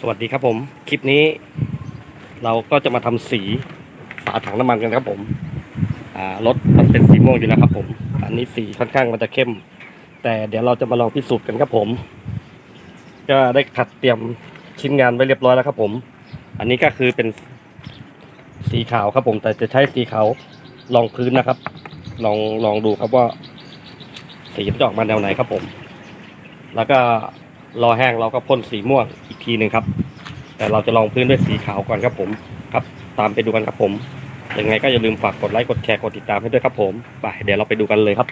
สวัสดีครับผม คลิปนี้เราก็จะมาทำสีฝาถังน้ำมันกันครับผมรถมันเป็นสีม่วงอยู่แล้วครับผม อันนี้สีค่อนข้างมันจะเข้ม แต่เดี๋ยวเราจะมาลองพิสูจน์กันครับผม ก็ได้ขัดเตรียมชิ้นงานไว้เรียบร้อยแล้วครับผม อันนี้ก็คือเป็นสีขาวครับผม แต่จะใช้สีขาวรองพื้นนะครับ ลองลองดูครับว่า สีจะออกมาแนวไหนครับผม แล้วก็ รอแห้งเราก็พ่นสีม่วงอีกทีหนึ่งครับ แต่เราจะลองพื้นด้วยสีขาวก่อนครับผมครับ ตามไปดูกันครับผมยังไงก็อย่าลืมฝากกดไลค์กดแชร์กดติดตามให้ด้วยครับผมไปเดี๋ยวเราไปดูกันเลยครับ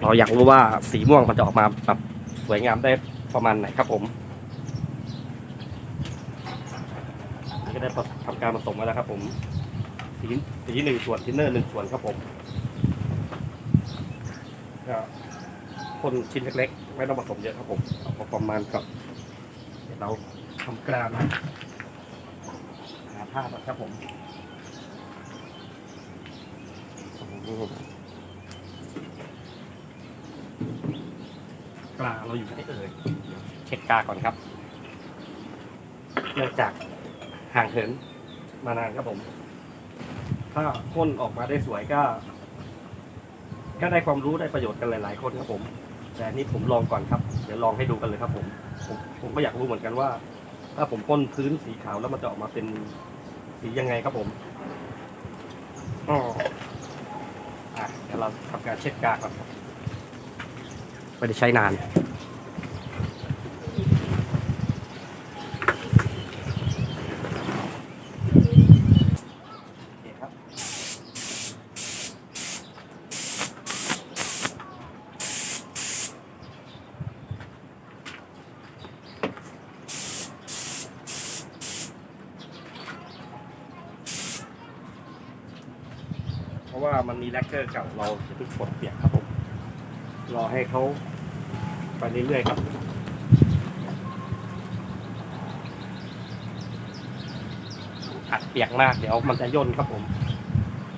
เราอยากรู้ว่าสีม่วงมันจะออกมาแบบสวยงามได้ประมาณไหนครับผม นี่ก็ ได้ทำการผสมมาแล้วครับ ผมสีสีหนึ่งส่วนทินเนอร์หนึ่งส่วนครับผมก็คนชิ้นเล็กๆ ไม่ต้องผสมเยอะครับผมเอาประมาณกับเดี๋ยวเราทำกรามนะหาผ้าครับผมกลาเราอยู่ไหนเอ่ยเช็คกาก่อนครับ เนื่องจาก ห่างเหินมานานครับผม ถ้าพ่นออกมาได้สวยก็ ก็ได้ความรู้ได้ประโยชน์กันหลาย ๆ คนครับผม แต่อันนี่ผมลองก่อนครับ เดี๋ยวลองให้ดูกันเลยครับผม ผมผมก็อยากรู้เหมือนกันว่า ถ้าผมพ่นพื้นสีขาวแล้วมันจะออกมาเป็นสียังไงครับผมอ๋ออะเดี๋ยวเราทำการเช็ดกาก่อนครับไม่ได้ใช้นาน โอเคครับเพราะว่า มันมีแลกเกอร์เก่าเราจะทุกปลดเปียกครับผมรอให้เขาไปเรื่อยๆครับขัดเปียกมากเดี๋ยวมันจะย่นครับผม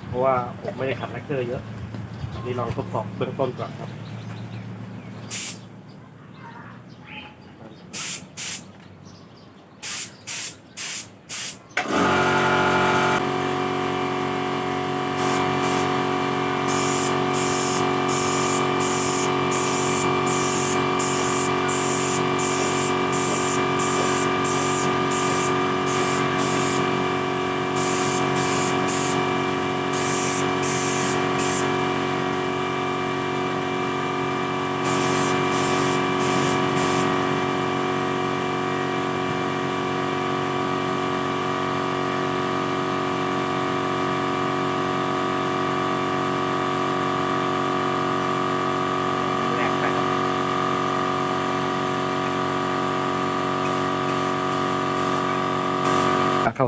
เพราะว่าผมไม่ได้ขัดแลกเกอร์เยอะนี่ลองทดสอบเบื้องต้นก่อนครับ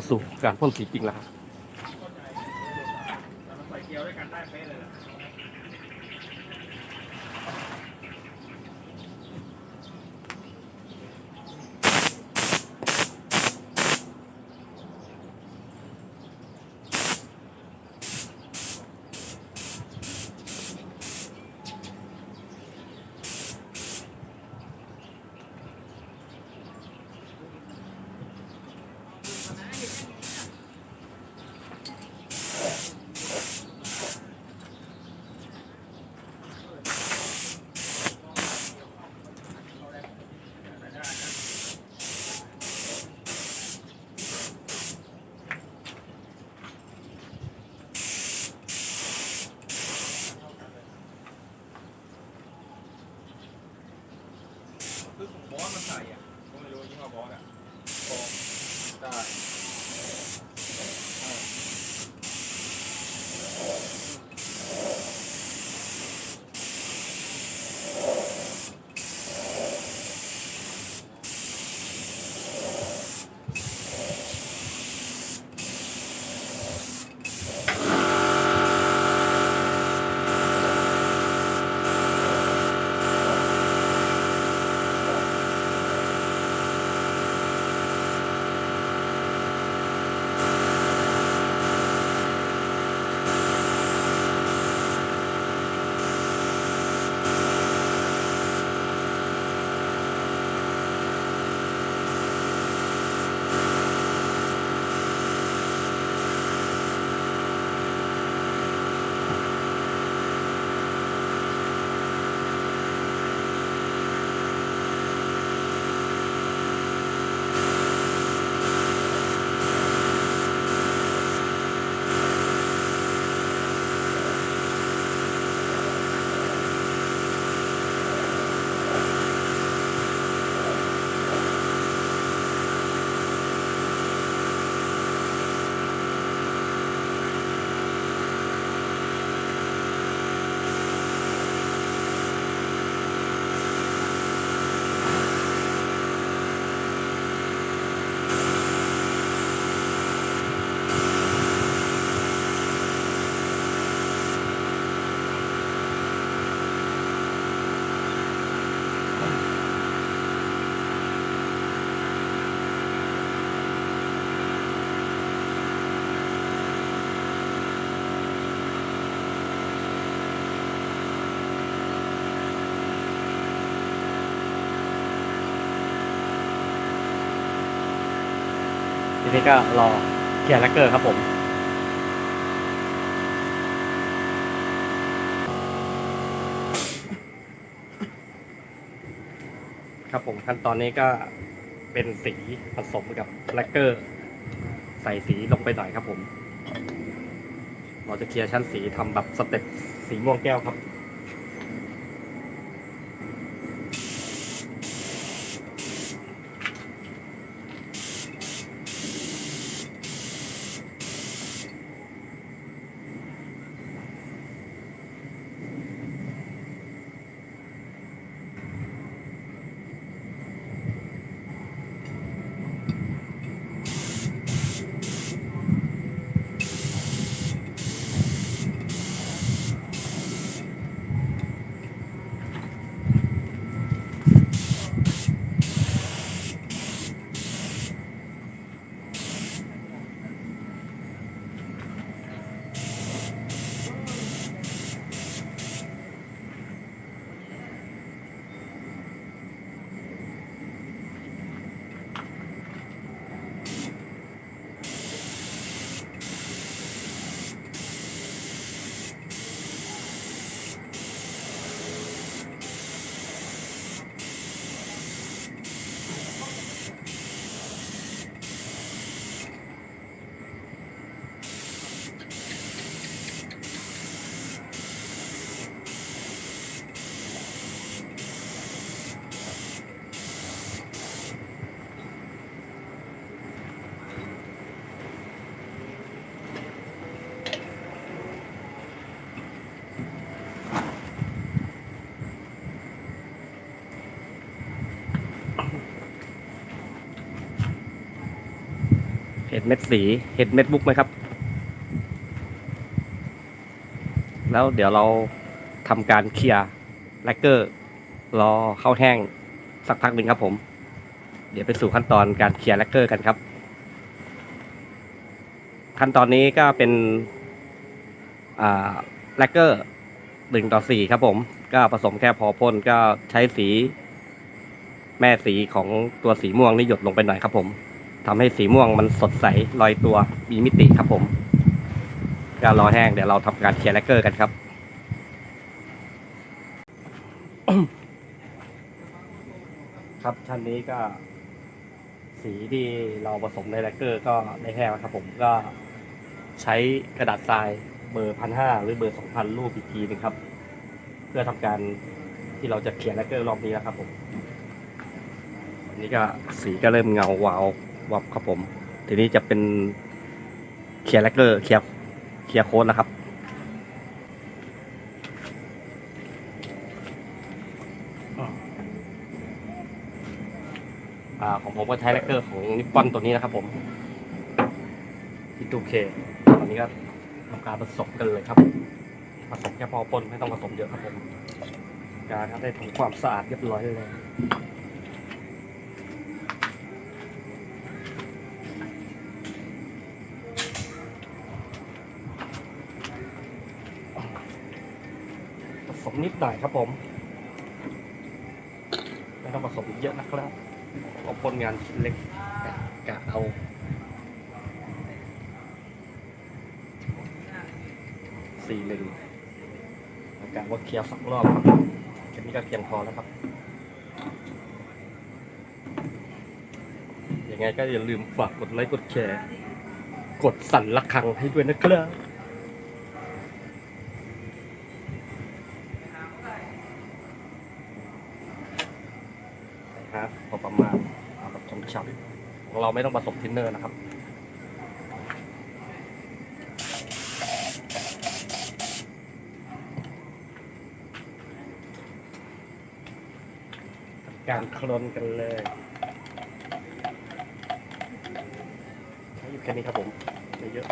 สู่การพ่นสีจริงแล้วครับ คื ทีนี้ก็รอเคลียร์แลกเกอร์ครับผมครับผมขั้นตอนนี้ก็เป็นสีผสมกับแลกเกอร์ ใส่สีลงไปหน่อยครับผม เราจะเคลียร์ชั้นสีทำแบบสเต็ปสีม่วงแก้วครับ เม็ดสีเห็นเม็ดบุกไหมครับ แล้วเดี๋ยวเราทำการเคลียร์แลกเกอร์รอเข้าแห้งสักพักหนึ่งครับผม เดี๋ยวไปสู่ขั้นตอนการเคลียร์แลกเกอร์กันครับ ขั้นตอนนี้ก็เป็นแลกเกอร์หนึ่งต่อสี่ครับผม ก็ผสมแค่พอพ่นก็ใช้สี แม่สีของตัวสีม่วงนี่หยดลงไปหน่อยครับผม ทำให้สีม่วงมันสดใสลอยตัวมีมิติครับผมก็รอแห้งเดี๋ยวเราทำการเคลียร์แลกเกอร์กันครับครับชั้นนี้ก็สีที่เราผสมในแลกเกอร์ก็ได้แห้งแล้วครับผมก็ใช้กระดาษทรายเบอร์พันห้าหรือเบอร์สองพันรูปอีกทีนึงครับ เพื่อทำการที่เราจะเคลียร์แลกเกอร์รอบนี้แล้วครับผมอันนี้ก็สีก็เริ่มเงาวาว วับครับผม ทีนี้จะเป็นเคลียร์แลกเกอร์เคลียร์เคลียร์โค้ดนะครับอ่าของผมก็ใช้แลกเกอร์ของนิปปอนตัวนี้นะครับผมที่ตูเคตอนนี้ก็ทำการผสมกันเลยครับผสมแค่พอปนไม่ต้องผสมเยอะครับผมการทำได้ทำความสะอาดเรียบร้อยเลย สมนิดหน่อยครับผมไม่ต้องผสมเยอะนะครับเอาผลงานชิ้นเล็กกะกะเอาสี่หนึ่งกะว่าเคลียร์สองรอบครับแค่นี้ก็เพียงพอแล้วครับยังไงก็อย่าลืมฝากกดไลค์กดแชร์ กดสั่นระฆังให้ด้วยนะครับนะครับพอประมาณเอาแบบช้ำๆของ เราไม่ต้องผสมทินเนอร์นะครับการคลนกันเลยอยู่แค่นี้ครับผมไม่เยอะ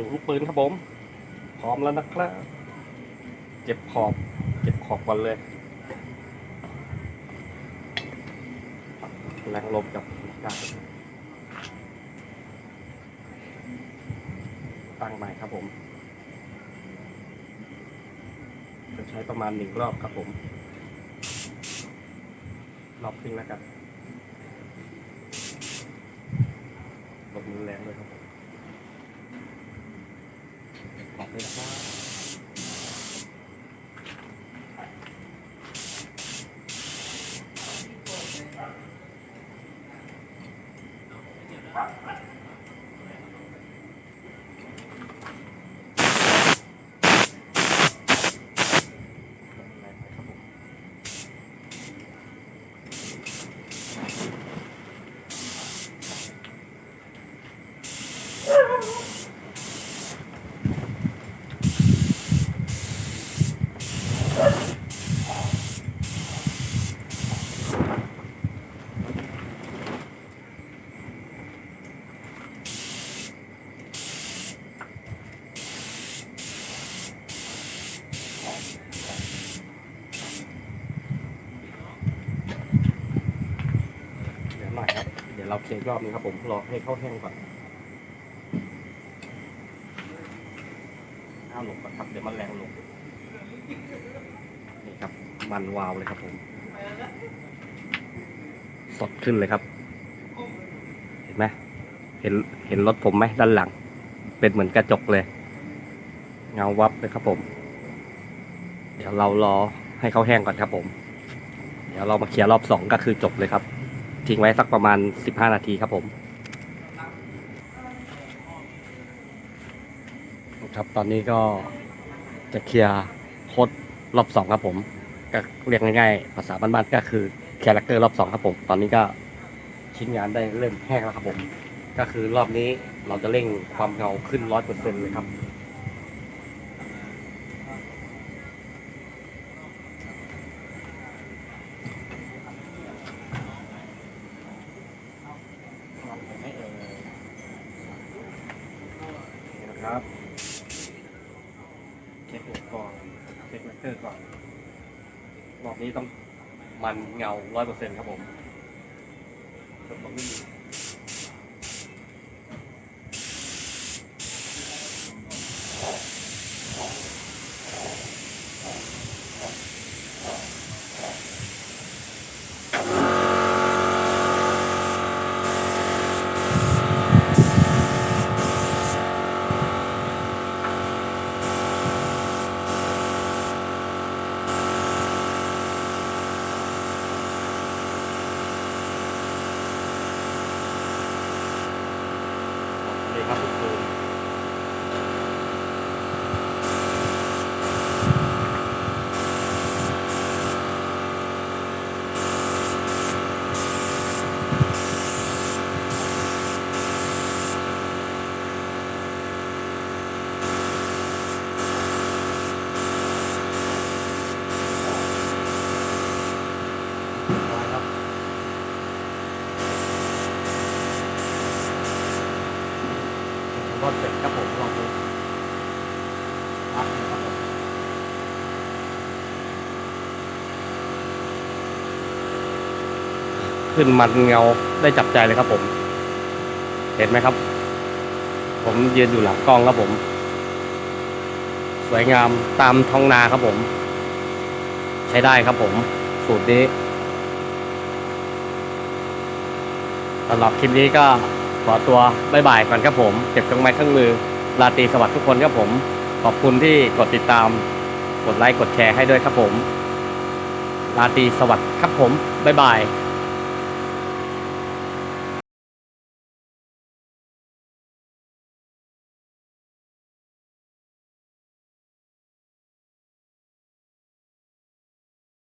จุลูกปืนครับผม พร้อมแล้วนะครับเก็บขอบ เก็บขอบก่อนเลย แรงลมกับการตั้งใหม่ครับผมจะใช้ประมาณหนึ่งรอบครับผม รอบครึ่งแล้วกันลมมันแรงเลยครับ เฉยวเราเคลียร์อีกรอบนึงครับผมรอให้เข้าแห้งก่อนห้ามลงก่อนครับเดี๋ยวมันแรงลงนี่ครับมันวาวเลยครับผมสดขึ้นเลยครับ เห็นไหมเห็นเห็นรถผมไหมด้านหลัง เป็นเหมือนกระจกเลย เงาวับเลยครับผม เดี๋ยวเรารอให้เขาแห้งก่อนครับผม เดี๋ยวเรามาเคลียร์รอบสองก็คือจบเลยครับ ทิ้งไว้สักประมาณ 15 นาทีครับผมครับตอนนี้ก็จะเคลียร์โคดรอบสองครับผม ก็เรียกง่ายๆ ภาษาบ้านๆก็คือแคาแรคเตอร์รอบสองครับผม ตอนนี้ก็ชิ้นงานได้เริ่มแห้งแล้วครับผม ก็คือรอบนี้เราจะเร่งความเงาขึ้นร้อยเปอร์เซ็นต์เลยครับ นี่นะครับเช็คอุปกรณ์เช็คแวคเตอร์ก่อน รอบ นี้ต้องมันเงาร้อยเปอร์เซ็นต์ครับผม ต้องไม่มีเลยครับทุกคนเรียบร้อยครับ รถเสร็จครับผมลองดูครับครับผมขึ้นมันเงาได้จับใจเลยครับผม เห็นไหมครับ ผมยืนอยู่หลังกล้องครับผม สวยงามตามท้องนาครับผม ใช้ได้ครับผม สูตรนี้สำหรับคลิปนี้ก็ ขอตัวบายบายก่อนครับผม เก็บเครื่องไม้เครื่องมือลาตีสวัสดิ์ทุกคนครับผม ขอบคุณที่กดติดตาม กดไลค์กดแชร์ให้ด้วยครับผมลาตีสวัสดิ์ครับผมบายบาย